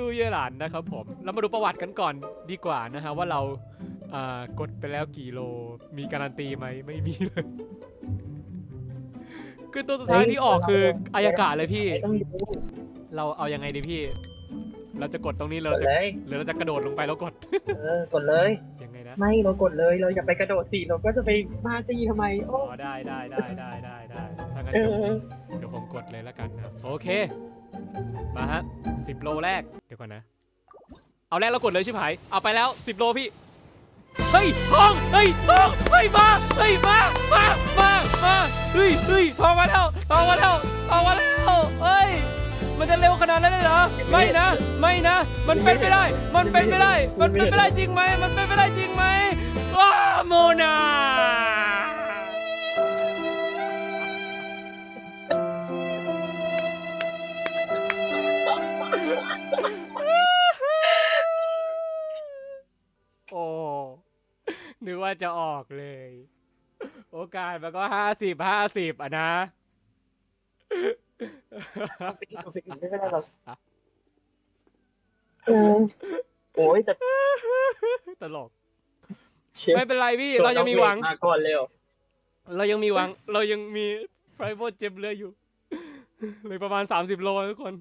ดูเยอหลานนะครับผม เรามาดูประวัติกันก่อนดีกว่านะฮะว่าเราอ่ากดไปแล้วกี่โล มีการันตีไหมไม่มีเลย คือตัวสุดท้ายที่ออกคืออายากะเลยพี่ไม่ต้องดูเราเอายังไงดีพี่ เราจะกดตรงนี้กเราดจะเลยหรือเราจะกระโดดลงไปแล้วกด เออกดเลยยังไงนะ ไม่เรากดเลยเราอย่าไปกระโดดสิเราก็จะไปมาจีทำไมโอ้อ๋อได้ได้ได้ได้ได้ได้ถ้างั้นเอเดี๋ยวอเดี๋ยวผมกดเลยแล้วกันนะโอเคมาฮะ สิบโลแรก เดี๋ยวก่อนนะ เอาแรกเรากดเลยชิบหาย เอาไปแล้วสิบโลพี่ เฮ้ยทองเฮ้ยทองเฮ้ยมาเฮ้ยมามามามาเฮ้ยเฮ้ยทองมาแล้วทองมาแล้วทองมาแล้วเฮ้ยมันจะเร็วขนาดนั้นเลยเหรอไม่นะ ไม่นะ มันเป็นไม่ได้ มันเป็นไม่ได้ มันเป็นไม่ได้จริงไหมมันเป็นไม่ได้จริงไหมว้าโม โอ้นึกว่าจะออกเลย โอกาสมันก็ห้าสิบห้าสิบอะนะไปอีกไปอีกไม่เป็นไรหรอกเออโอ้ยแต่ตลก เชฟไม่เป็นไรพี่เรายังมีหวัง มาก่อนเร็วเรายังมีหวัง เรายังมีไฟโบเจ็บเหลืออยู่เหลยประมาณ30โลทุกคน